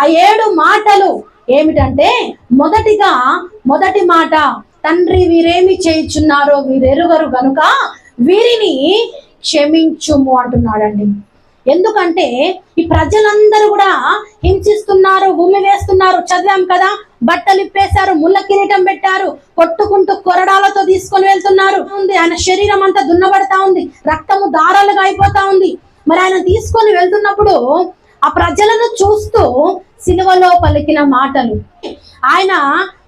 ఆ ఏడు మాటలు ఏమిటంటే మొదటిగా మొదటి మాట తండ్రి వీరేమి చేయుచున్నారో వీరెరుగరు గనుక వీరిని క్షమించుము అంటున్నాడండి. ఎందుకంటే ఈ ప్రజలందరూ కూడా హింసిస్తున్నారు భూమి వేస్తున్నారు చదివాం కదా బట్టలు ఇప్పేశారు ముళ్ళ కిరీటం పెట్టారు కొట్టుకుంటూ కొరడాలతో తీసుకొని వెళ్తున్నారు. ఉంది ఆయన శరీరం అంతా దున్నబడతా ఉంది రక్తము దారాలుగా అయిపోతా ఉంది. మరి ఆయన తీసుకొని వెళ్తున్నప్పుడు ఆ ప్రజలను చూస్తూ సిలువలో పలికిన మాటలు. ఆయన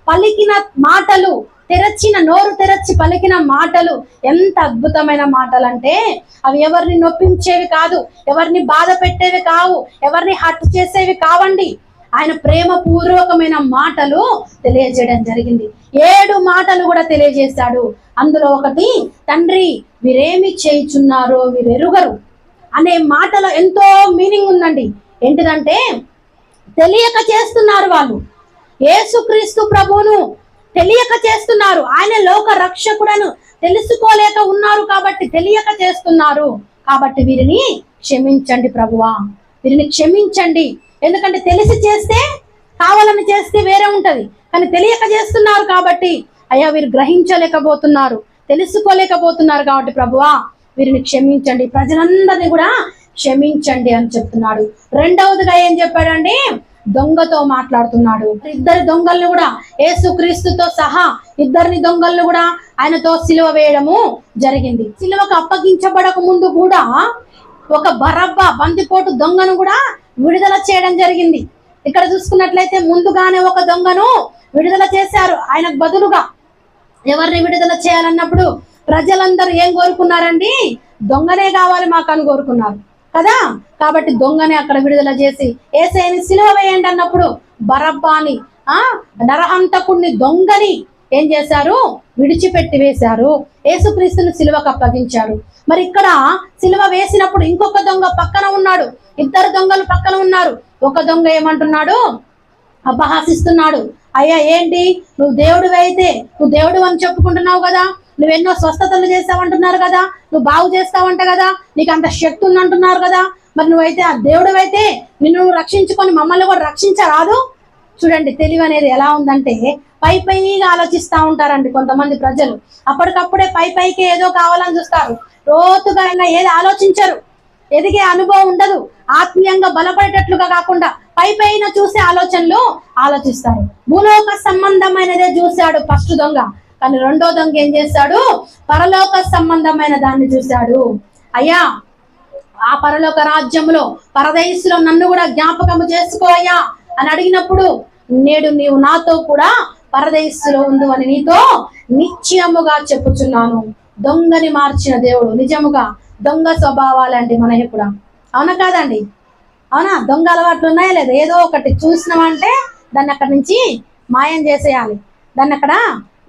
పలికిన మాటలు తెరచిన నోరు తెరచి పలికిన మాటలు. ఎంత అద్భుతమైన మాటలు అంటే అవి ఎవరిని నొప్పించేవి కాదు ఎవరిని బాధ పెట్టేవి కావు ఎవరిని హట్ చేసేవి కావండి. ఆయన ప్రేమ పూర్వకమైన మాటలు తెలియజేయడం జరిగింది. ఏడు మాటలు కూడా తెలియజేశాడు. అందులో ఒకటి తండ్రి వీరేమి చేయుచున్నారో వీరెరుగరు అనే మాటలో ఎంతో మీనింగ్ ఉందండి. ఏంటిదంటే తెలియక చేస్తున్నారు వాళ్ళు. యేసుక్రీస్తు ప్రభువును తెలియక చేస్తున్నారు. ఆయన లోక రక్షకుడను తెలుసుకోలేక ఉన్నారు కాబట్టి తెలియక చేస్తున్నారు. కాబట్టి వీరిని క్షమించండి ప్రభువా. వీరిని క్షమించండి. ఎందుకంటే తెలిసి చేస్తే కావాలని చేస్తే వేరే ఉంటది. కానీ తెలియక చేస్తున్నారు కాబట్టి అయ్యా వీరు గ్రహించలేకపోతున్నారు. తెలుసుకోలేకపోతున్నారు కాబట్టి ప్రభువా వీరిని క్షమించండి. ప్రజలందరినీ కూడా క్షమించండి అని చెప్తున్నాడు. రెండవదిగా ఏం చెప్పాడండి? దొంగతో మాట్లాడుతున్నాడు. ఇద్దరు దొంగల్ని కూడా ఏసుక్రీస్తుతో సహా ఇద్దరిని దొంగల్ని కూడా ఆయనతో సిలువ వేయడము జరిగింది. సిలువకు అప్పగించబడక ముందు కూడా ఒక బరబ్బ బందిపోటు దొంగను కూడా విడుదల చేయడం జరిగింది. ఇక్కడ చూసుకున్నట్లయితే ముందుగానే ఒక దొంగను విడుదల చేశారు. ఆయనకు బదులుగా ఎవరిని విడుదల చేయాలన్నప్పుడు ప్రజలందరూ ఏం కోరుకున్నారండి? దొంగనే కావాలి మాకు అని కోరుకున్నారు. కదా? కాబట్టి దొంగని అక్కడ విడుదల చేసి ఏసైని సిలువ వేయండి అన్నప్పుడు బరబ్బాని ఆ నరహంతకుణ్ణి దొంగని ఏం చేశారు? విడిచిపెట్టి వేశారు. ఏసుక్రీస్తుని సిలువకు అప్పగించారు మరి ఇక్కడ సిలువ వేసినప్పుడు ఇంకొక దొంగ పక్కన ఉన్నాడు. ఇద్దరు దొంగలు పక్కన ఉన్నారు. ఒక దొంగ ఏమంటున్నాడు? అపహాసిస్తున్నాడు. అయ్యా ఏంటి? నువ్వు దేవుడు అయితే నువ్వు దేవుడు అని చెప్పుకుంటున్నావు కదా? నువ్వెన్నో స్వస్థతలు చేస్తావంటున్నారు కదా నువ్వు బాగు చేస్తావంట కదా నీకు అంత శక్తి ఉందంటున్నారు కదా. మరి నువ్వైతే ఆ దేవుడు అయితే నిన్ను నువ్వు రక్షించుకొని మమ్మల్ని కూడా రక్షించరాదు. చూడండి తెలివి అనేది ఎలా ఉందంటే పై పైగా ఆలోచిస్తూ ఉంటారండి కొంతమంది ప్రజలు. అప్పటికప్పుడే పై పైకి ఏదో కావాలని చూస్తారు. లోతుగా అయినా ఏది ఆలోచించరు. ఎదిగే అనుభవం ఉండదు. ఆత్మీయంగా బలపడేటట్లుగా కాకుండా పై పైన చూసే ఆలోచనలు ఆలోచిస్తారు. భూలోక సంబంధమైనదే చూశాడు ఫస్ట్ దొంగ. కానీ రెండో దొంగ ఏం చేశాడు పరలోక సంబంధమైన దాన్ని చూశాడు. అయ్యా ఆ పరలోక రాజ్యంలో పరదేశంలో నన్ను కూడా జ్ఞాపకము చేసుకో అయ్యా అని అడిగినప్పుడు నేడు నీవు నాతో కూడా పరదేశంలో ఉండు అని నీతో నిశ్చయముగా చెప్పుచున్నాను. దొంగని మార్చిన దేవుడు నిజముగా దొంగ స్వభావాలండి మనకి కూడా అవునా కాదండి? అవునా? దొంగ అలవాట్లు ఉన్నాయా లేదా? ఏదో ఒకటి చూసినామంటే దాన్ని అక్కడి నుంచి మాయం చేసేయాలి. దాన్ని అక్కడ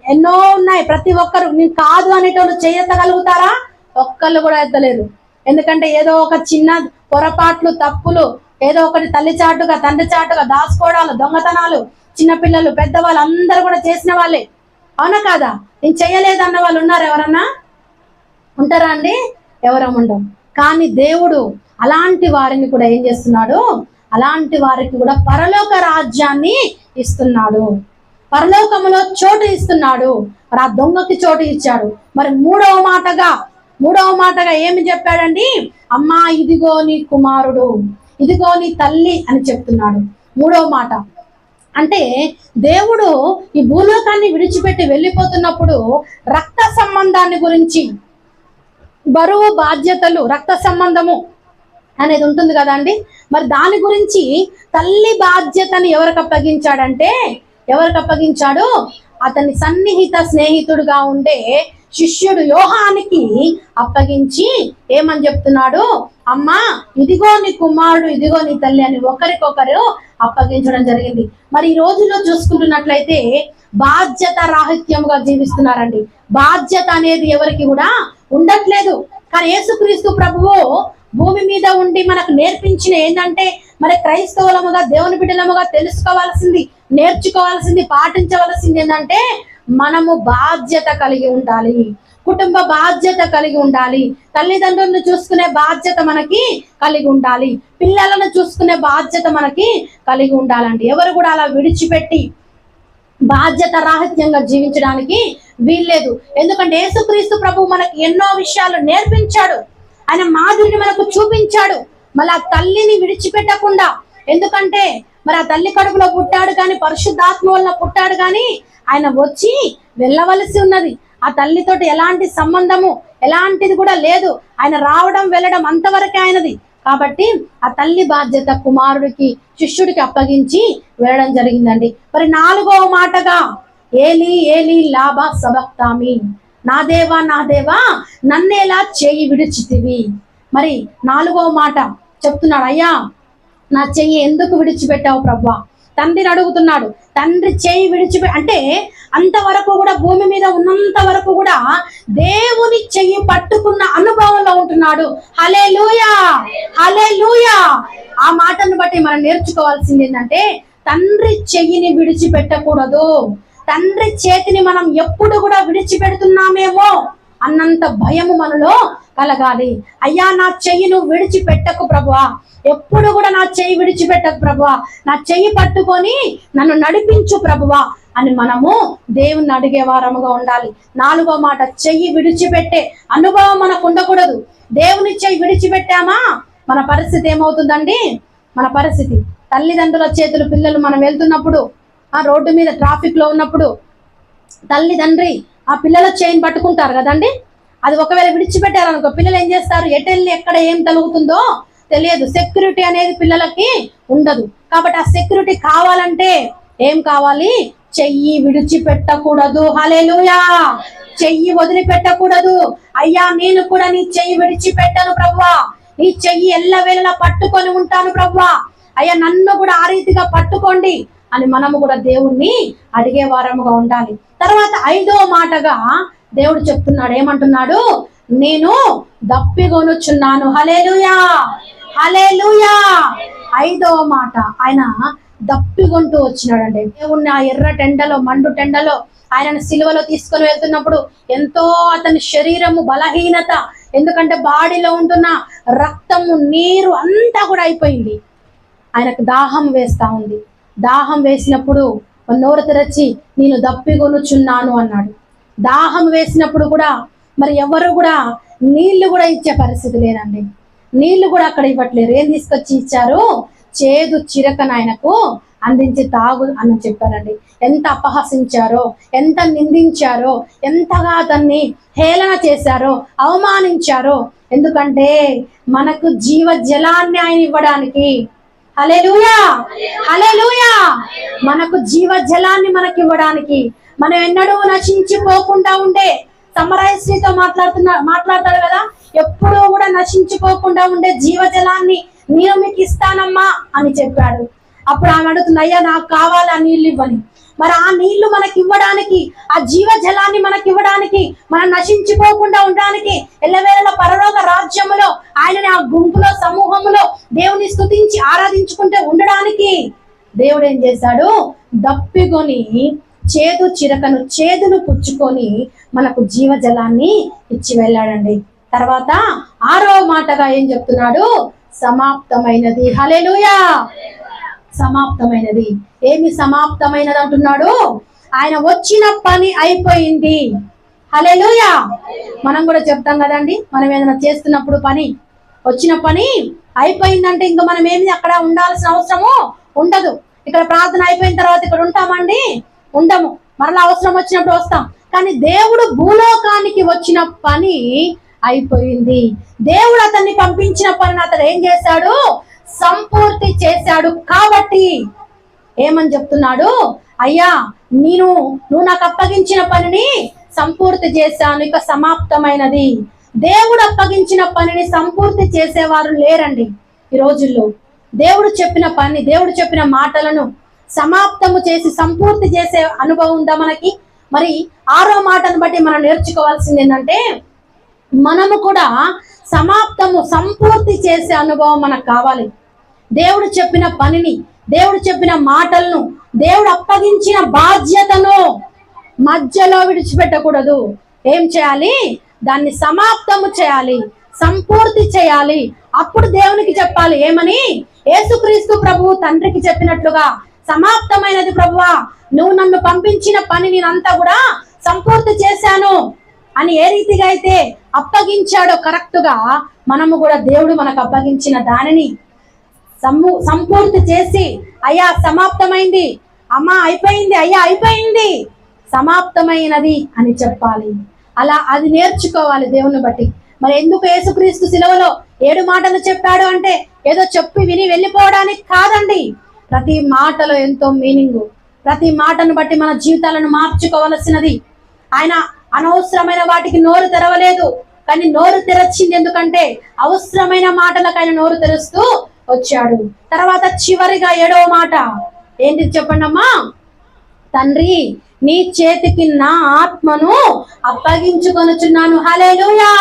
ఎన్నో ఉన్నాయి. ప్రతి ఒక్కరు నేను కాదు అనేటోళ్ళు చేయగలుగుతారా ఒక్కళ్ళు కూడా ఎత్తలేరు. ఎందుకంటే ఏదో ఒక చిన్న పొరపాట్లు తప్పులు ఏదో ఒకటి తల్లి చాటుగా తండ్రి చాటుగా దాచుకోవడాలు దొంగతనాలు చిన్నపిల్లలు పెద్దవాళ్ళు అందరూ కూడా చేసిన వాళ్ళే. అవునా కాదా? నేను చేయలేదన్న వాళ్ళు ఉన్నారు ఎవరన్నా? ఉంటారా అండి? ఎవరం ఉండం. కానీ దేవుడు అలాంటి వారిని కూడా ఏం చేస్తున్నాడు? అలాంటి వారికి కూడా పరలోక రాజ్యాన్ని ఇస్తున్నాడు. పరలోకములో చోటు ఇస్తున్నాడు. మరి ఆ దొంగకి చోటు ఇచ్చాడు. మరి మూడవ మాటగా మూడవ మాటగా ఏమి చెప్పాడండి? అమ్మా ఇదిగో నీ కుమారుడు ఇదిగో నీ తల్లి అని చెప్తున్నాడు. మూడవ మాట. అంటే దేవుడు ఈ భూలోకాన్ని విడిచిపెట్టి వెళ్ళిపోతున్నప్పుడు రక్త సంబంధాన్ని గురించి బరువు బాధ్యతలు రక్త సంబంధము అనేది ఉంటుంది కదండి. మరి దాని గురించి తల్లి బాధ్యతని ఎవరికి అప్పగించాడంటే ఎవరికి అప్పగించాడు? అతని సన్నిహిత స్నేహితుడుగా ఉండే శిష్యుడు యోహానికి అప్పగించి ఏమని చెప్తున్నాడు? అమ్మా ఇదిగో నీ కుమారుడు ఇదిగో నీ తల్లి అని ఒకరికొకరు అప్పగించడం జరిగింది. మరి ఈ రోజుల్లో చూసుకుంటున్నట్లయితే బాధ్యత రాహిత్యముగా జీవిస్తున్నారండి. బాధ్యత అనేది ఎవరికి కూడా ఉండట్లేదు. కానీ యేసుక్రీస్తు ప్రభువు భూమి మీద ఉండి మనకు నేర్పించిన ఏంటంటే మరి క్రైస్తవులముగా దేవుని బిడ్డలముగా తెలుసుకోవాల్సింది నేర్చుకోవాల్సింది పాటించవలసింది ఏంటంటే మనము బాధ్యత కలిగి ఉండాలి. కుటుంబ బాధ్యత కలిగి ఉండాలి. తల్లిదండ్రులను చూసుకునే బాధ్యత మనకి కలిగి ఉండాలి. పిల్లలను చూసుకునే బాధ్యత మనకి కలిగి ఉండాలండి. ఎవరు కూడా అలా విడిచిపెట్టి బాధ్యత రాహిత్యంగా జీవించడానికి వీల్లేదు. ఎందుకంటే యేసుక్రీస్తు ప్రభు మనకి ఎన్నో విషయాలు నేర్పించాడు. ఆయన మాదిరిని మనకు చూపించాడు. మళ్ళీ ఆ తల్లిని విడిచిపెట్టకుండా. ఎందుకంటే మరి ఆ తల్లి కడుపులో పుట్టాడు కానీ పరిశుద్ధాత్మ వలన పుట్టాడు కానీ ఆయన వచ్చి వెళ్ళవలసి ఉన్నది. ఆ తల్లితోటి ఎలాంటి సంబంధము ఎలాంటిది కూడా లేదు. ఆయన రావడం వెళ్ళడం అంతవరకే ఆయనది. కాబట్టి ఆ తల్లి బాధ్యత కుమారుడికి శిష్యుడికి అప్పగించి వెళ్ళడం జరిగిందండి. మరి నాలుగవ మాటగా ఏలి ఏలి లాభ సబక్తామి నా దేవా నా దేవా నన్నేలా చేయి విడిచితివి. మరి నాలుగవ మాట చెప్తున్నాడు అయ్యా నా చెయ్యి ఎందుకు విడిచిపెట్టావు ప్రభా? తండ్రిని అడుగుతున్నాడు. తండ్రి చెయ్యి విడిచిపె అంటే అంతవరకు కూడా భూమి మీద ఉన్నంత వరకు కూడా దేవుని చెయ్యి పట్టుకున్న అనుభవంలో ఉంటున్నాడు. హలే లూయా హలే లూయా ఆ మాటను బట్టి మనం నేర్చుకోవాల్సింది ఏంటంటే తండ్రి చెయ్యిని విడిచిపెట్టకూడదు. తండ్రి చేతిని మనం ఎప్పుడు కూడా విడిచిపెడుతున్నామేమో. అన్నంత భయము మనలో కలగాలి. అయ్యా నా చెయ్యి నువ్వు విడిచిపెట్టకు ప్రభువా. ఎప్పుడు కూడా నా చెయ్యి విడిచిపెట్టకు ప్రభువా. నా చెయ్యి పట్టుకొని నన్ను నడిపించు ప్రభువా అని మనము దేవుణ్ణి అడిగే వారముగా ఉండాలి. నాలుగో మాట చెయ్యి విడిచిపెట్టే అనుభవం మనకు ఉండకూడదు. దేవుని చెయ్యి విడిచిపెట్టామా? మన పరిస్థితి ఏమవుతుందండి? మన పరిస్థితి. తల్లిదండ్రుల చేతులు పిల్లలు మనం వెళ్తున్నప్పుడు ఆ రోడ్డు మీద ట్రాఫిక్లో ఉన్నప్పుడు తల్లిదండ్రి ఆ పిల్లల చైన్ పట్టుకుంటారు కదండి? అది ఒకవేళ విడిచిపెట్టారనుకో పిల్లలు ఏం చేస్తారు? ఎటెళ్ళి ఎక్కడ ఏం తలుగుతుందో తెలియదు. సెక్యూరిటీ అనేది పిల్లలకి ఉండదు. కాబట్టి ఆ సెక్యూరిటీ కావాలంటే ఏం కావాలి? చెయ్యి విడిచిపెట్టకూడదు. హలేలుయా చెయ్యి వదిలిపెట్టకూడదు. అయ్యా నేను కూడా నీ చెయ్యి విడిచిపెట్టను ప్రవ్వా నీ చెయ్యి ఎల్లవేళలా పట్టుకొని ఉంటాను ప్రవ్వా అయ్యా నన్ను కూడా ఆ రీతిగా పట్టుకోండి. అని మనము కూడా దేవుణ్ణి అడిగే వారముగా ఉండాలి. తర్వాత ఐదో మాటగా దేవుడు చెప్తున్నాడు. ఏమంటున్నాడు? నేను దప్పిగొనుచున్నాను. హలేలుయా హలేలుయా ఐదో మాట. ఆయన దప్పిగొంటూ వచ్చినాడండి. దేవుణ్ణి ఆ ఎర్ర టెండలో మండు టెండలో ఆయనను సిలువలో తీసుకొని వెళ్తున్నప్పుడు ఎంతో అతని శరీరము బలహీనత ఎందుకంటే బాడీలో ఉంటున్న రక్తము నీరు అంతా కూడా అయిపోయింది. ఆయనకు దాహం వేస్తా ఉంది. దాహం వేసినప్పుడు నోరు తెరచి నేను దప్పిగొనుచున్నాను అన్నాడు. దాహం వేసినప్పుడు కూడా మరి ఎవరు కూడా నీళ్ళు కూడా ఇచ్చే పరిస్థితి లేదండి. నీళ్ళు కూడా అక్కడ ఇవ్వట్లేరు ఏం తీసుకొచ్చి ఇచ్చారు? చేదు చిరకను ఆయనకు అందించి తాగు అని చెప్పారండి. ఎంత అపహసించారో ఎంత నిందించారో ఎంతగా అతన్ని హేళన చేశారో అవమానించారో. ఎందుకంటే మనకు జీవ జలాన్ని ఆయన ఇవ్వడానికి హలెలూయా హలెలూయా మనకు జీవ జలాన్ని మనకి ఇవ్వడానికి మనం ఎన్నడూ నశించిపోకుండా ఉండే సమరయశ్రీతో మాట్లాడుతున్నా మాట్లాడతాడు కదా? ఎప్పుడూ కూడా నశించిపోకుండా ఉండే జీవజలాన్ని నేను మీకు ఇస్తానమ్మా అని చెప్పాడు. అప్పుడు ఆమె అడుగుతుంది అయ్యా నాకు కావాలి నీళ్ళు ఇవ్వని? మరి ఆ నీళ్ళు మనకి ఇవ్వడానికి ఆ జీవజలాన్ని మనకి ఇవ్వడానికి మనం నశించిపోకుండా ఉండడానికి ఎల్లవేళల పరలోక రాజ్యములో ఆయనని ఆ గుంపులో సమూహములో దేవుని స్తుతించి ఆరాధించుకుంటే ఉండడానికి దేవుడు ఏం చేశాడు? దప్పికొని చేదు చిరకను చేదును పుచ్చుకొని మనకు జీవజలాన్ని ఇచ్చి వెళ్ళాడండి. తర్వాత ఆరో మాటగా ఏం చెప్తున్నాడు? సమాప్తమైనది. హలే సమాప్తమైనది. ఏమి సమాప్తమైనది అంటున్నాడు? ఆయన వచ్చిన పని అయిపోయింది. హలెలుయా మనం కూడా చెప్తాం కదండి మనం ఏదైనా చేస్తున్నప్పుడు పని. వచ్చిన పని అయిపోయిందంటే ఇంకా మనం ఏమి అక్కడ ఉండాల్సిన అవసరము ఉండదు. ఇక్కడ ప్రార్థన అయిపోయిన తర్వాత ఇక్కడ ఉంటామండి? ఉండము. మరలా అవసరం వచ్చినప్పుడు వస్తాం. కానీ దేవుడు భూలోకానికి వచ్చిన పని అయిపోయింది. దేవుడు అతన్ని పంపించిన పనిని అతను ఏం చేశాడు? సంపూర్తి చేశాడు కాబట్టి. ఏమని చెప్తున్నాడు? అయ్యా నేను నువ్వు నాకు అప్పగించిన పనిని సంపూర్తి చేశాను ఇక సమాప్తమైనది. దేవుడు అప్పగించిన పనిని సంపూర్తి చేసేవారు లేరండి ఈ రోజుల్లో. దేవుడు చెప్పిన పని దేవుడు చెప్పిన మాటలను సమాప్తము చేసి సంపూర్తి చేసే అనుభవం ఉందా మనకి? మరి ఆరో మాటను బట్టి మనం నేర్చుకోవాల్సింది ఏంటంటే మనము కూడా సమాప్తము సంపూర్తి చేసే అనుభవం మనకు కావాలి. దేవుడు చెప్పిన పనిని దేవుడు చెప్పిన మాటలను దేవుడు అప్పగించిన బాధ్యతను మధ్యలో విడిచిపెట్టకూడదు. ఏం చేయాలి? దాన్ని సమాప్తము చేయాలి సంపూర్తి చేయాలి. అప్పుడు దేవునికి చెప్పాలి ఏమని? యేసుక్రీస్తు ప్రభు తండ్రికి చెప్పినట్లుగా సమాప్తమైనది ప్రభువా నువ్వు నన్ను పంపించిన పని నేనంతా కూడా సంపూర్తి చేశాను అని ఏ రీతిగా అయితే అప్పగించాడో కరెక్ట్గా మనము కూడా దేవుడు మనకు అప్పగించిన దానిని సమ్ము సంపూర్తి చేసి అయ్యా సమాప్తమైంది. అమ్మా అయిపోయింది అయ్యా అయిపోయింది. సమాప్తమైనది అని చెప్పాలి. అలా అది నేర్చుకోవాలి దేవుని బట్టి. మరి ఎందుకు యేసుక్రీస్తు శిలువలో ఏడు మాటలు చెప్పాడు అంటే ఏదో చెప్పి విని వెళ్ళిపోవడానికి కాదండి. ప్రతి మాటలో ఎంతో మీనింగ్. ప్రతి మాటను బట్టి మన జీవితాలను మార్చుకోవలసినది. ఆయన అనవసరమైన వాటికి నోరు తెరవలేదు. కానీ నోరు తెరచింది ఎందుకంటే అవసరమైన మాటలకు ఆయన నోరు తెరుస్తూ వచ్చాడు. తర్వాత చివరిగా ఏడవ మాట. ఏంటి చెప్పండి అమ్మా తండ్రి నీ చేతికి నా ఆత్మను అప్పగించుకొనుచున్నాను. హల్లెలూయా!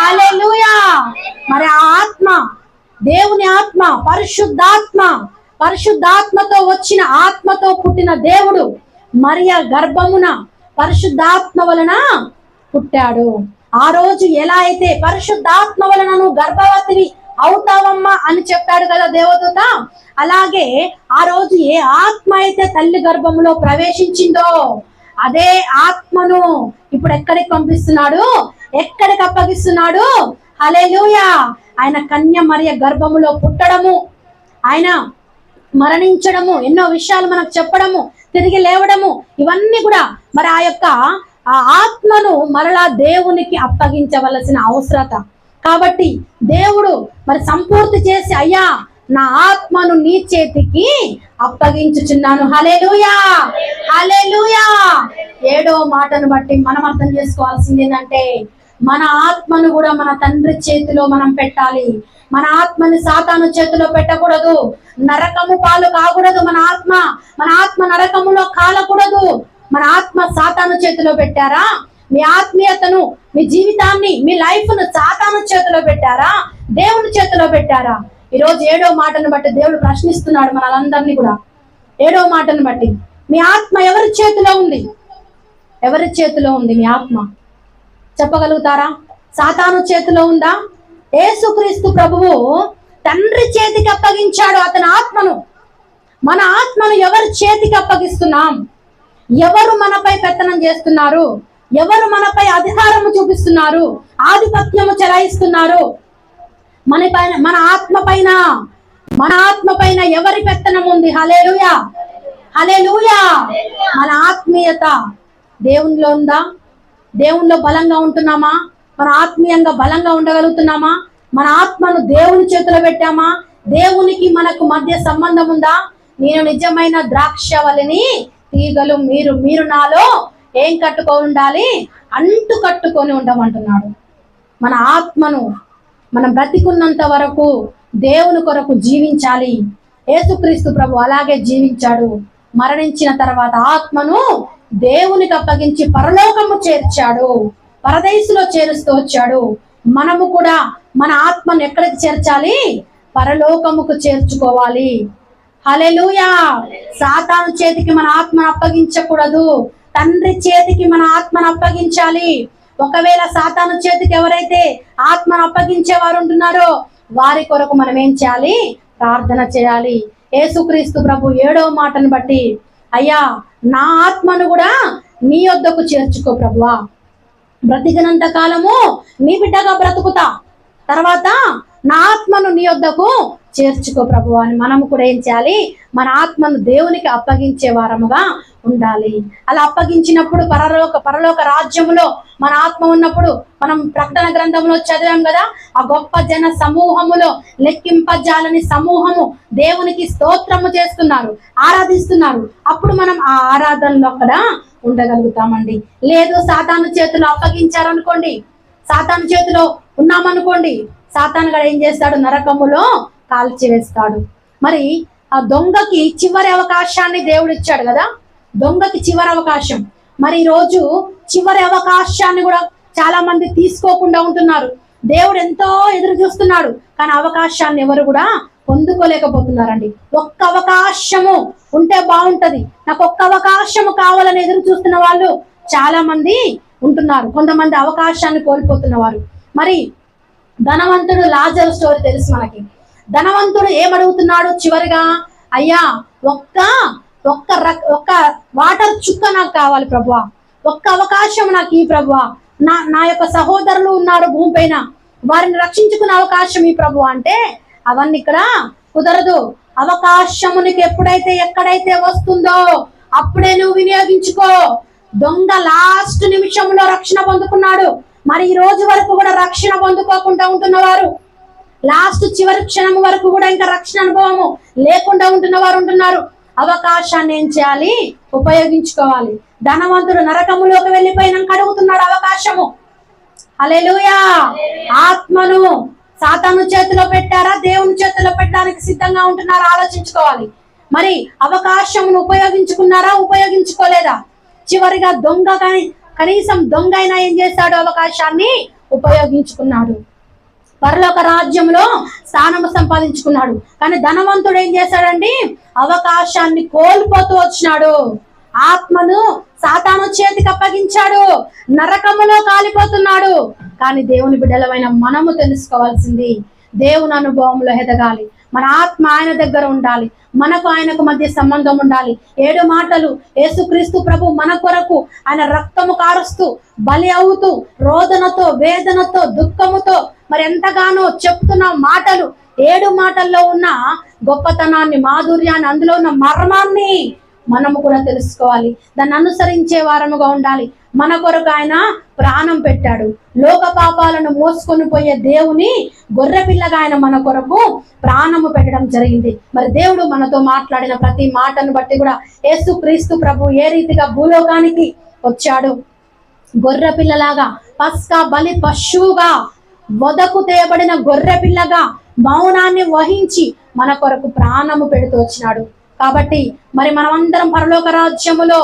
హల్లెలూయా! మరి ఆ ఆత్మ దేవుని ఆత్మ పరిశుద్ధాత్మ పరిశుద్ధాత్మతో వచ్చిన ఆత్మతో పుట్టిన దేవుడు మరియ గర్భమున పరిశుద్ధాత్మ వలన పుట్టాడు. ఆ రోజు ఎలా అయితే పరిశుద్ధాత్మ వలన నువ్వు అవుతావమ్మా అని చెప్పాడు కదా దేవదూత. అలాగే ఆ రోజు ఏ ఆత్మ అయితే తల్లి గర్భంలో ప్రవేశించిందో అదే ఆత్మను ఇప్పుడు ఎక్కడికి పంపిస్తున్నాడు? ఎక్కడికి అప్పగిస్తున్నాడు? హల్లెలూయా! ఆయన కన్య మరియ గర్భములో పుట్టడము ఆయన మరణించడము ఎన్నో విషయాలు మనకు చెప్పడము తిరిగి లేవడము ఇవన్నీ కూడా మరి ఆ యొక్క ఆ ఆత్మను మరలా దేవునికి అప్పగించవలసిన అవసరత. కాబట్టి దేవుడు మరి సంపూర్తి చేసి అయ్యా నా ఆత్మను నీ చేతికి అప్పగించుచున్నాను. హలేలుయా హలేలుయా ఏడో మాటను బట్టి మనం అర్థం చేసుకోవాల్సింది ఏంటంటే మన ఆత్మను కూడా మన తండ్రి చేతిలో మనం పెట్టాలి. మన ఆత్మని సాతాను చేతిలో పెట్టకూడదు. నరకము పాలు కాకూడదు మన ఆత్మ. మన ఆత్మ నరకములో కాలకూడదు. మన ఆత్మ సాతాను చేతిలో పెట్టారా? మీ ఆత్మీయతను మీ జీవితాన్ని మీ లైఫ్ను సాతాను చేతిలో పెట్టారా? దేవుని చేతిలో పెట్టారా? ఈ రోజు ఏడో మాటను బట్టి దేవుడు ప్రశ్నిస్తున్నాడు మనందరినీ కూడా. ఏడో మాటను బట్టి. మీ ఆత్మ ఎవరి చేతిలో ఉంది? ఎవరి చేతిలో ఉంది మీ ఆత్మ? చెప్పగలుగుతారా? సాతాను చేతిలో ఉందా? ఏసుక్రీస్తు ప్రభువు తండ్రి చేతికి అప్పగించాడు అతని ఆత్మను. మన ఆత్మను ఎవరి చేతికి అప్పగిస్తున్నాం? ఎవరు మనపై పెత్తనం చేస్తున్నారు? ఎవరు మనపై అధికారము చూపిస్తున్నారు? ఆధిపత్యము చెలాయిస్తున్నారు? మన పైన మన ఆత్మ పైన మన ఆత్మ పైన ఎవరి పెత్తనం ఉంది? హలేలుయా హలేలుయా మన ఆత్మీయత దేవునిలో ఉందా? దేవునిలో బలంగా ఉంటున్నామా? మన ఆత్మీయంగా బలంగా ఉండగలుగుతున్నామా? మన ఆత్మను దేవుని చేతిలో పెట్టామా? దేవునికి మనకు మధ్య సంబంధం ఉందా? నేను నిజమైన ద్రాక్ష వలని తీగలు మీరు మీరు నాలో ఏం కట్టుకొని ఉండాలి? అంటు కట్టుకొని ఉండమంటున్నాడు. మన ఆత్మను మనం బ్రతికున్నంత వరకు దేవుని కొరకు జీవించాలి. యేసుక్రీస్తు ప్రభు అలాగే జీవించాడు. మరణించిన తర్వాత ఆత్మను దేవునికి అప్పగించి పరలోకము చేర్చాడు. పరదేశులో చేరుస్తూ వచ్చాడు. మనము కూడా మన ఆత్మను ఎక్కడికి చేర్చాలి? పరలోకముకు చేర్చుకోవాలి. హలెలూయా సాతాను చేతికి మన ఆత్మను అప్పగించకూడదు. తండ్రి చేతికి మన ఆత్మను అప్పగించాలి. ఒకవేళ సాతాను చేతికి ఎవరైతే ఆత్మను అప్పగించే వారు ఉంటున్నారో వారి కొరకు మనం ఏం చేయాలి? ప్రార్థన చేయాలి. ఏసుక్రీస్తు ప్రభు ఏడవ మాటను బట్టి అయ్యా నా ఆత్మను కూడా నీ వద్దకు చేర్చుకో ప్రభువా. బ్రతికినంత కాలము నీ బిడ్డగా బ్రతుకుతా. తర్వాత నా ఆత్మను నీ వద్దకు చేర్చుకో ప్రభు అని మనము కూడా ఏం చేయాలి? మన ఆత్మను దేవునికి అప్పగించే వారముగా ఉండాలి. అలా అప్పగించినప్పుడు పరలోక పరలోక రాజ్యములో మన ఆత్మ ఉన్నప్పుడు మనం ప్రకటన గ్రంథంలో చదివాం కదా? ఆ గొప్ప జన సమూహములో లెక్కింపజాలని సమూహము దేవునికి స్తోత్రము చేస్తున్నారు ఆరాధిస్తున్నారు. అప్పుడు మనం ఆ ఆరాధనలో అక్కడ ఉండగలుగుతామండి. లేదు సాతాను చేతిలో అప్పగించారనుకోండి సాతాను చేతిలో ఉన్నామనుకోండి సాతాను గడ ఏం చేస్తాడు? నరకములో కాల్చివేస్తాడు. మరి ఆ దొంగకి చివరి అవకాశాన్ని దేవుడు ఇచ్చాడు కదా? దొంగకి చివరి అవకాశం. మరి ఈ రోజు చివరి అవకాశాన్ని కూడా చాలా మంది తీసుకోకుండా ఉంటున్నారు. దేవుడు ఎంతో ఎదురు చూస్తున్నాడు. కానీ అవకాశాన్ని ఎవరు కూడా పొందుకోలేకపోతున్నారండి. ఒక్క అవకాశము ఉంటే బాగుంటది. నాకు ఒక్క అవకాశము కావాలని ఎదురు చూస్తున్న వాళ్ళు చాలా మంది ఉంటున్నారు. కొంతమంది అవకాశాన్ని కోల్పోతున్నవారు. మరి ధనవంతుడు లాజర్ స్టోరీ తెలుసు మనకి. ధనవంతుడు ఏమడుగుతున్నాడు చివరిగా? అయ్యా ఒక్క ఒక్క రక్- ఒక్క వాటర్ చుక్క నాకు కావాలి ప్రభా. ఒక్క అవకాశం నాకు ఈ ప్రభా. నా నా యొక్క సహోదరులు ఉన్నారు భూమిపైన వారిని రక్షించుకునే అవకాశం ఈ ప్రభు అంటే అవన్నీ ఇక్కడ కుదరదు. అవకాశము నీకు ఎప్పుడైతే ఎక్కడైతే వస్తుందో అప్పుడే నువ్వు వినియోగించుకో. దొంగ లాస్ట్ నిమిషంలో రక్షణ పొందుకున్నాడు. మరి ఈ రోజు వరకు కూడా రక్షణ పొందుకోకుండా ఉంటున్నవారు లాస్ట్ చివరి క్షణం వరకు కూడా ఇంకా రక్షణ అనుభవము లేకుండా ఉంటున్న వారు ఉంటున్నారు. అవకాశాన్ని ఏం చేయాలి? ఉపయోగించుకోవాలి. ధనవంతుడు నరకములోకి వెళ్ళిపోయినాక అడుగుతున్నాడు అవకాశము. హల్లెలూయా! ఆత్మను సాతాను చేతిలో పెట్టారా? దేవుని చేతిలో పెట్టడానికి సిద్ధంగా ఉంటున్నారా? ఆలోచించుకోవాలి. మరి అవకాశమును ఉపయోగించుకున్నారా? ఉపయోగించుకోలేదా? చివరిగా దొంగ కానీ కనీసం దొంగ అయినా ఏం చేశాడు? అవకాశాన్ని ఉపయోగించుకున్నాడు. పరలోక రాజ్యంలో స్థానం సంపాదించుకున్నాడు. కానీ ధనవంతుడు ఏం చేశాడండి? అవకాశాన్ని కోల్పోతూ వచ్చినాడు. ఆత్మను సాతాను చేతికి అప్పగించాడు. నరకములో కాలిపోతున్నాడు. కానీ దేవుని బిడ్డలమైన మనము తెలుసుకోవాల్సింది దేవుని అనుభవంలో ఎదగాలి. మన ఆత్మ ఆయన దగ్గర ఉండాలి. మనకు ఆయనకు మధ్య సంబంధం ఉండాలి. ఏడు మాటలు యేసుక్రీస్తు ప్రభు మన కొరకు ఆయన రక్తము కారుస్తూ బలి అవుతూ రోదనతో వేదనతో దుఃఖముతో మరి ఎంతగానో చెప్తున్న మాటలు ఏడు మాటల్లో ఉన్న గొప్పతనాన్ని మాధుర్యాన్ని అందులో ఉన్న మర్మాన్ని మనము కూడా తెలుసుకోవాలి. దాన్ని అనుసరించే వారముగా ఉండాలి. మన కొరకు ఆయన ప్రాణం పెట్టాడు. లోక పాపాలను మోసుకొని పోయే దేవుని గొర్రె పిల్లగా ఆయన మన కొరకు ప్రాణము పెట్టడం జరిగింది. మరి దేవుడు మనతో మాట్లాడిన ప్రతి మాటను బట్టి కూడా యేసు క్రీస్తు ప్రభు ఏ రీతిగా భూలోకానికి వచ్చాడు? గొర్రె పిల్లలాగా పస్కా బలి పశువుగా వదకు తేయబడిన గొర్రె పిల్లగా మౌనాన్ని వహించి మన కొరకు ప్రాణము పెడుతూ వచ్చినాడు. కాబట్టి మరి మనమందరం పరలోక రాజ్యములో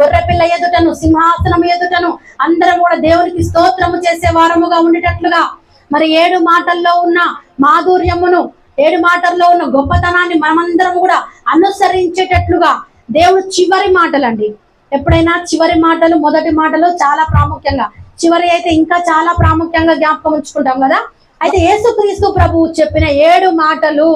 గొర్రె పిల్ల ఎదుటను సింహాసనం ఎదుటను అందరం కూడా దేవునికి స్తోత్రము చేసే వారముగా ఉండేటట్లుగా మరి ఏడు మాటల్లో ఉన్న మాధుర్యమును ఏడు మాటల్లో ఉన్న గొప్పతనాన్ని మనమందరం కూడా అనుసరించేటట్లుగా దేవుడు చివరి మాటలండి. ఎప్పుడైనా చివరి మాటలు మొదటి మాటలు చాలా ప్రాముఖ్యంగా. చివరి అయితే ఇంకా చాలా ప్రాముఖ్యంగా జ్ఞాపకం ఉంచుకుంటాం కదా? అయితే యేసుక్రీస్తు ప్రభువు చెప్పిన ఏడు మాటలు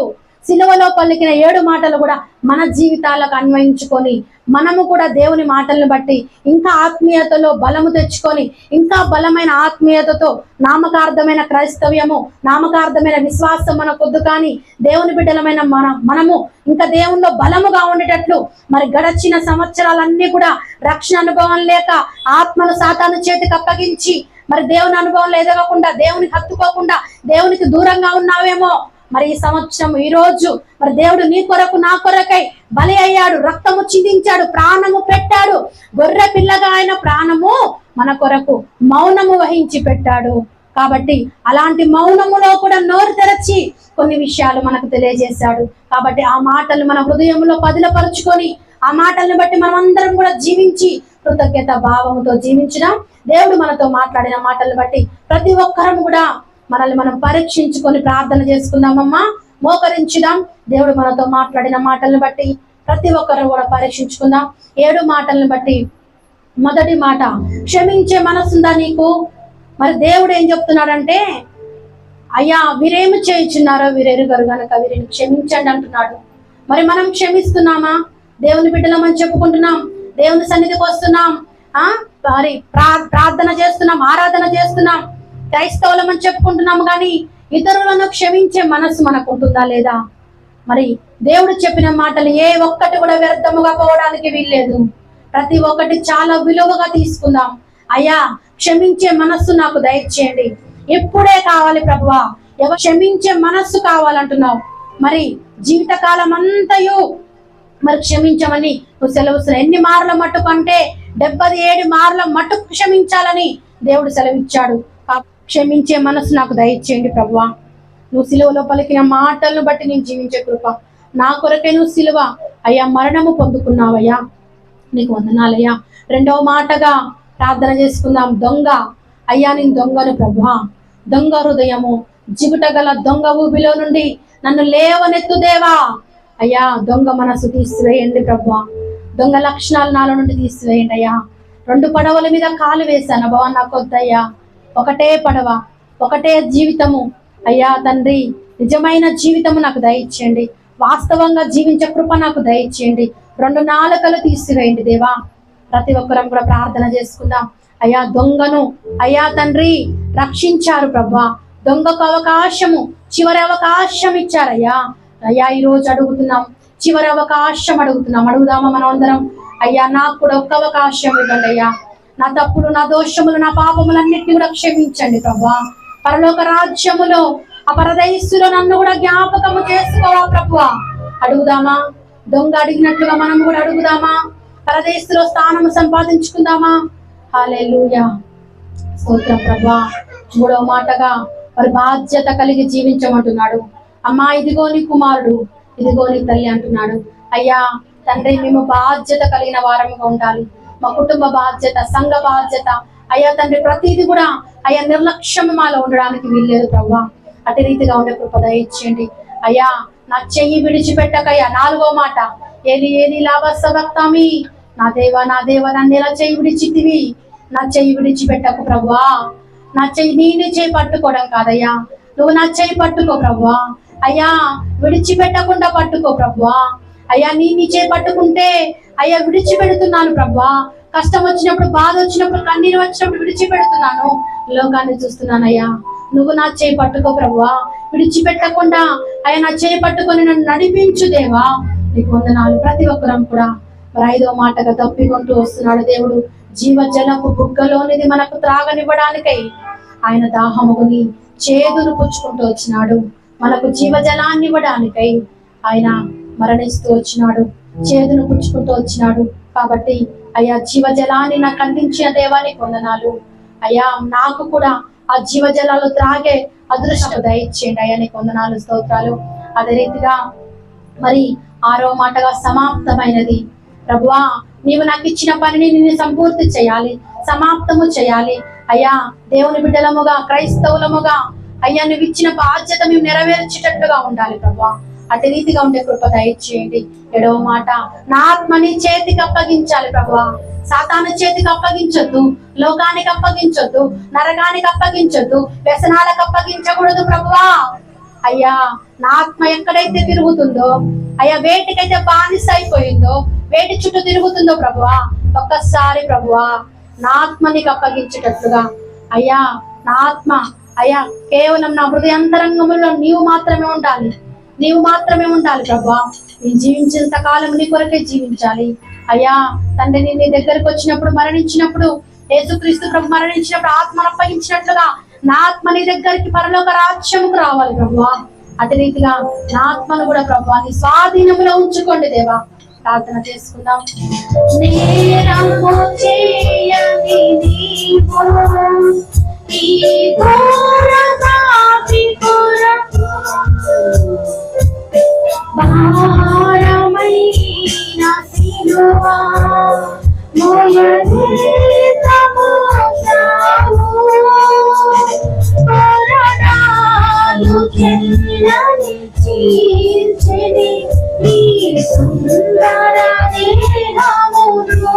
సిలువలో పలికిన ఏడు మాటలు కూడా మన జీవితాలకు అన్వయించుకొని మనము కూడా దేవుని మాటలను బట్టి ఇంకా ఆత్మీయతలో బలము తెచ్చుకొని ఇంకా బలమైన ఆత్మీయతతో నామకార్థమైన క్రైస్తవ్యము నామకార్థమైన విశ్వాసం మన కొద్దు కానీ దేవుని బిడ్డలమైన మన మనము ఇంకా దేవునిలో బలముగా ఉండేటట్లు మరి గడచిన సంవత్సరాలన్నీ కూడా రక్షణ అనుభవం లేక ఆత్మను సాతాను చేతికి అప్పగించి మరి దేవుని అనుభవంలో ఎదగకుండా దేవునికి హత్తుకోకుండా దేవునికి దూరంగా ఉన్నావేమో మరి ఈ సంవత్సరం ఈ రోజు మరి దేవుడు నీ కొరకు నా కొరకై బలి అయ్యాడు రక్తము చిందించాడు ప్రాణము పెట్టాడు. గొర్రె పిల్లగా ఆయన ప్రాణము మన కొరకు మౌనము వహించి పెట్టాడు. కాబట్టి అలాంటి మౌనములో కూడా నోరు తెరచి కొన్ని విషయాలు మనకు తెలియజేశాడు. కాబట్టి ఆ మాటలు మన హృదయంలో పదిలపరుచుకొని ఆ మాటల్ని బట్టి మనం అందరం కూడా జీవించి కృతజ్ఞత భావముతో జీవించడం దేవుడు మనతో మాట్లాడిన మాటలను బట్టి ప్రతి ఒక్కరం కూడా మనల్ని మనం పరీక్షించుకొని ప్రార్థన చేసుకుందామమ్మా మోకరించుదాం. దేవుడు మనతో మాట్లాడిన మాటలను బట్టి ప్రతి ఒక్కరు కూడా పరీక్షించుకుందాం. ఏడు మాటలను బట్టి మొదటి మాట క్షమించే మనసుందా నీకు? మరి దేవుడు ఏం చెప్తున్నాడంటే అయ్యా వీరేమి చేయించున్నారో వీరెరుగరు గనక వీరిని క్షమించండి అంటున్నాడు. మరి మనం క్షమిస్తున్నామా? దేవుని బిడ్డలమని చెప్పుకుంటున్నాం. దేవుని సన్నిధికి వస్తున్నాం. ఆ మరి ప్రా- ప్రార్థన చేస్తున్నాం ఆరాధన చేస్తున్నాం. క్రైస్తవులమని చెప్పుకుంటున్నాము కానీ ఇతరులను క్షమించే మనసు మనకు ఉంటుందా లేదా? మరి దేవుడు చెప్పిన మాటలు ఏ ఒక్కటి కూడా వ్యర్థముగా పోవడానికి వీల్లేదు. ప్రతి ఒక్కటి చాలా విలువగా తీసుకుందాం. అయ్యా క్షమించే మనస్సు నాకు దయచేయండి. ఎప్పుడే కావాలి ప్రభువా. ఎవ క్షమించే మనస్సు కావాలంటున్నావు? మరి జీవితకాలం అంతయు మరి క్షమించమని నువ్వు సెలవుస్తున్న ఎన్ని మార్ల మట్టుకు అంటే డెబ్బది ఏడు మార్ల మట్టుకు క్షమించాలని దేవుడు సెలవిచ్చాడు. క్షమించే మనసు నాకు దయచేయండి ప్రభువా. నువ్వు సిలువలో పలికిన మాటలను బట్టి నేను జీవించే కృప. నా కొరకే నువ్వు సిలువ. అయ్యా మరణము పొందుకున్నావయ్యా. నీకు వందనాలయ్యా. రెండవ మాటగా ప్రార్థన చేసుకుందాం. దొంగ. అయ్యా నేను దొంగను ప్రభా దొంగ హృదయము. జిగుట గల దొంగ ఊబిలో నుండి నన్ను లేవనెత్తు దేవా. అయ్యా దొంగ మనసు తీసివేయండి ప్రభా దొంగ లక్షణాలు నాలో నుండి తీసివేయండి అయ్యా. రెండు పడవల మీద కాలు వేశాను. బావ నాకు వద్దయ్యా. ఒకటే పడవ ఒకటే జీవితము. అయ్యా తండ్రి నిజమైన జీవితము నాకు దయచేయండి. వాస్తవంగా జీవించే కృప నాకు దయచేయండి. రెండు నాలుకలు తీసివేయండి దేవా. ప్రతి ఒక్కరం కూడా ప్రార్థన చేసుకుందాం. అయ్యా దొంగను అయ్యా తండ్రి రక్షించారు ప్రభా. దొంగకు అవకాశము చివరి అవకాశం ఇచ్చారయ్యా. అయ్యా ఈ రోజు అడుగుతున్నాం చివరి అవకాశం అడుగుతున్నాం. అడుగుదామా మనం అందరం అయ్యా నాకు కూడా ఒక్క అవకాశం ఇవ్వండి అయ్యా. నా తప్పులు నా దోషములు నా పాపములన్నిటిని కూడా క్షమించండి ప్రభా. పరలోక రాజ్యములో ఆ పరదేశులో నన్ను కూడా జ్ఞాపకము చేసుకోవా ప్రభు. అడుగుదామా? దొంగ అడిగినట్లుగా మనం కూడా అడుగుదామా? పరదేశులో స్థానము సంపాదించుకుందామా? హాలేలుయా స్తోత్రం ప్రభా. మూడవ మాటగా మరి బాధ్యత కలిగి జీవించమంటున్నాడు. అమ్మా ఇదిగో నీ కుమారుడు ఇదిగో నీ తల్లి అంటున్నాడు. అయ్యా తండ్రి మేము బాధ్యత కలిగిన వారముగా ఉండాలి. మా కుటుంబ బాధ్యత సంఘ బాధ్యత. అయ్యా తండ్రి ప్రతిది కూడా అయ్యా నిర్లక్ష్యం మాలో ఉండడానికి వీల్లేదు ప్రభా అటు రీతిగా ఉండే కృప ఇచ్చేయండి అయ్యా నా చెయ్యి విడిచిపెట్టకయ్యా నాలుగో మాట. ఏది ఏది లాభసభక్తామి నా దేవ నా దేవ నన్ను ఎలా చెయ్యి విడిచితివి? నా చెయ్యి విడిచిపెట్టకు ప్రభువా నా చెయ్యి నేను చేయి పట్టుకోవడం కాదయ్యా. నువ్వు నా చెయ్యి పట్టుకో ప్రభువా అయ్యా విడిచిపెట్టకుండా పట్టుకో ప్రభువా అయ్యా నీ నీ చేయి పట్టుకుంటే అయ్యా విడిచిపెడుతున్నాను ప్రభా. కష్టం వచ్చినప్పుడు బాధ వచ్చినప్పుడు కన్నీరు వచ్చినప్పుడు విడిచిపెడుతున్నాను. లోకాన్ని చూస్తున్నానయ్యా నువ్వు నా చేయి పట్టుకో ప్రభువా విడిచిపెట్టకుండా అయ్యా నా చేయి పట్టుకొని నన్ను నడిపించు దేవా. నీకు వందనాలు. ప్రతి ఒక్కరం కూడా మరి ఐదో మాటగా తప్పికొంటూ వస్తున్నాడు దేవుడు. జీవ జలపు బుగ్గలోనిది మనకు త్రాగనివ్వడానికై ఆయన దాహముని చేదును పుచ్చుకుంటూ వచ్చినాడు. మనకు జీవజలాన్ని ఇవ్వడానికై ఆయన మరణిస్తూ వచ్చినాడు చేదును పుచ్చుకుంటూ వచ్చినాడు. కాబట్టి అయ్యా జీవజలాన్ని నాకు అందించిన దేవాన్ని కొందనాలు అయ్యా నాకు కూడా ఆ జీవజలాలు త్రాగే అదృష్టం దయచేయండి. అయ్యా నీకు వందనాలు స్తోత్రాలు. అదే రీతిగా మరి ఆరో మాటగా సమాప్తమైనది. ప్రభువా నీవు నాకు ఇచ్చిన పనిని నిన్ను సంపూర్తి చేయాలి సమాప్తము చేయాలి. అయ్యా దేవుని బిడ్డలముగా క్రైస్తవులముగా అయ్యా నువ్వు ఇచ్చిన బాధ్యత మేము నెరవేర్చేటట్లుగా ఉండాలి ప్రభా అతి రీతిగా ఉండే కృప దయచేయండి. ఎడవ మాట నా ఆత్మని చేతికి అప్పగించాలి ప్రభా. సాతాను చేతికి అప్పగించొద్దు లోకానికి అప్పగించొద్దు నరకానికి అప్పగించొద్దు వ్యసనాలకు అప్పగించకూడదు ప్రభువా అయ్యా నా ఆత్మ ఎక్కడైతే తిరుగుతుందో అయ్యా వేటికైతే బానిస అయిపోయిందో వేటి చుట్టూ తిరుగుతుందో ప్రభువా ఒక్కసారి ప్రభువా నా ఆత్మ అప్పగించేటట్లుగా అయ్యా నా ఆత్మ అయ్యా కేవలం నా హృదయాంతరంగములో నీవు మాత్రమే ఉండాలి. నీవు మాత్రమే ఉండాలి ప్రభా. నేను జీవించినంత కాలం నీ కొరకే జీవించాలి. అయ్యా తండ్రి నేను నీ దగ్గరకు వచ్చినప్పుడు మరణించినప్పుడు యేసుక్రీస్తు ప్రభు మరణించినప్పుడు ఆత్మను అప్పగించినట్లుగా నా ఆత్మ నీ దగ్గరికి పరలోక రాజ్యముకు రావాలి ప్రభా. అటు రీతిగా నా ఆత్మను కూడా ప్రభా నీ స్వాధీనములో ఉంచుకోండి దేవా. ప్రార్థన చేసుకుందాం. నేరము చేయని నీవు ఈ ఘోర పాపి కొరకు భారమైన సిలువ మోయలేతము సావు కొరడాలు చెల్లని చీల్చెని నీ సుందర దేహమును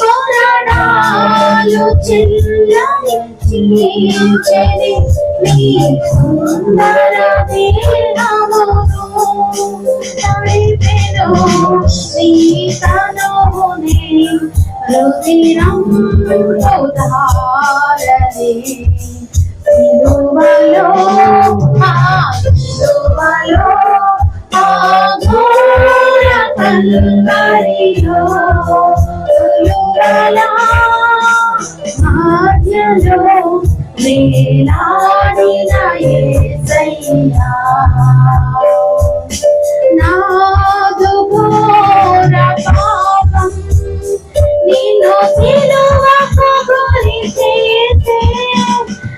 కొరడాలు చెల్లని చీల్చెని నీ సుందర దేహమును తడిపెను నీ తనువుని రుధిరం ఉదారని నిన్ను సిలువకు గురి చేసే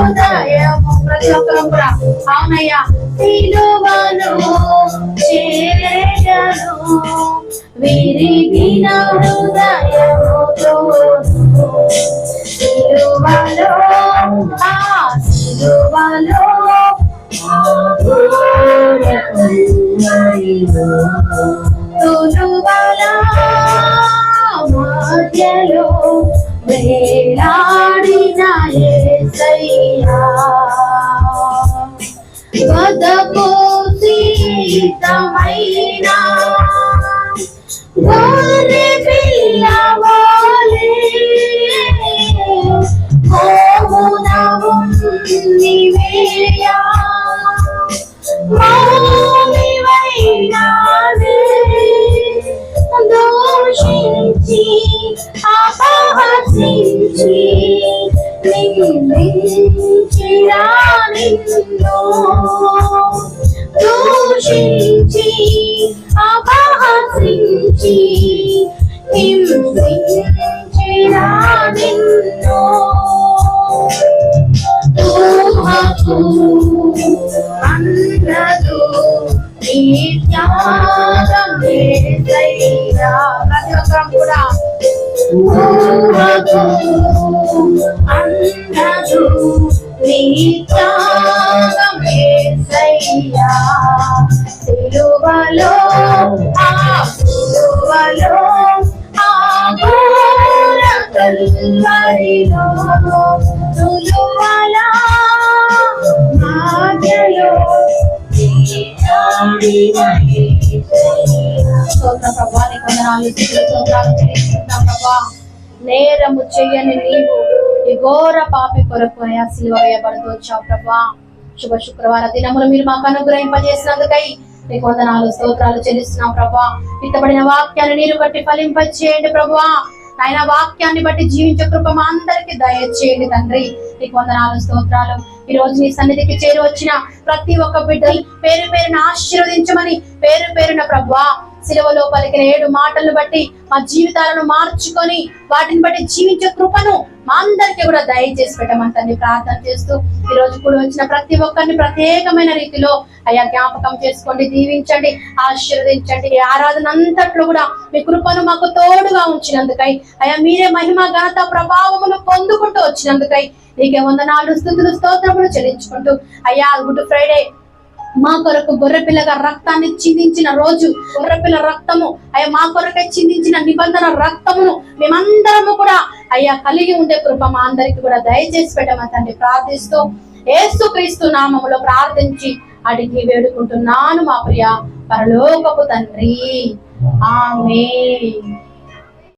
హృదయము ప్రతి ఒక్కరు కూడా అవునయ్యా సిలువను చేరను విరిగిన హృదయముతో సిలువలో ఆ సిలువలో తులువల మధ్యలో வேளாடினாயே செய்யா பத போசி தமைனா. வாரே అపహసించి నిందించిరా నిన్ను దూషించి అపహసించి హింసించిరా నిన్ను ఊహకు అందదు ప్రతి ఒక్కరం కూడా ఊహకు అందదు నీ త్యాగం యేసయ్యా. సిలువలో ఆ సిలువలో నేరము చెయ్యని నీవు ఈ ఘోర పాపి కొరకు అయా సిలువ వేయబడుతూ వచ్చావు ప్రభా. శుభ శుక్రవార దినములు మీరు మాకు అనుగ్రహింపజేసినందుకై నీకు వందనాలు స్తోత్రాలు చెల్లిస్తున్నాం ప్రభా. ఇతబడిన వాక్యాన్ని నీరు కట్టి ఫలింపచేయండి ప్రభా. ఆయన వాక్యాన్ని బట్టి జీవించే కృప మా అందరికి దయచేయండి తండ్రి. నీకు వందనాలు స్తోత్రాలు. ఈ రోజు నీ సన్నిధికి చేరి వచ్చిన ప్రతి ఒక్క బిడ్డలు పేరు పేరున ఆశీర్వదించమని పేరు పేరున ప్రభా సిలువలో పలికిన ఏడు మాటలను బట్టి మా జీవితాలను మార్చుకొని వాటిని బట్టి జీవించే కృపను మా అందరికీ కూడా దయచేసి పెట్టమని తండ్రి ప్రార్థన చేస్తూ ఈ రోజు కూడా వచ్చిన ప్రతి ఒక్కరిని ప్రత్యేకమైన రీతిలో అయ్యా జ్ఞాపకం చేసుకోండి దీవించండి ఆశీర్వదించండి. ఆరాధన అంతట్లో కూడా మీ కృపను మాకు తోడుగా ఉంచినందుకై అయ్యా మీరే మహిమ ఘనత ప్రభావమును పొందుకుంటూ వచ్చినందుకై నీకే వందనాలు స్థుతులు స్తోత్రములు చెల్లించుకుంటూ అయ్యా గుడ్ ఫ్రైడే మా కొరకు గొర్రెపిల్లగా రక్తాన్ని చిందించిన రోజు గొర్రెపిల్ల రక్తము అయ్యా మా కొరకే చిందించిన నిబంధన రక్తమును మేమందరము కూడా అయ్యా కలిగి ఉండే కృప మా అందరికి కూడా దయచేసి పెట్టమని తండ్రి ప్రార్థిస్తూ ఏసు క్రీస్తు నామములో ప్రార్థించి అడిగి వేడుకుంటున్నాను మా ప్రియ పరలోకపు తండ్రి. ఆమె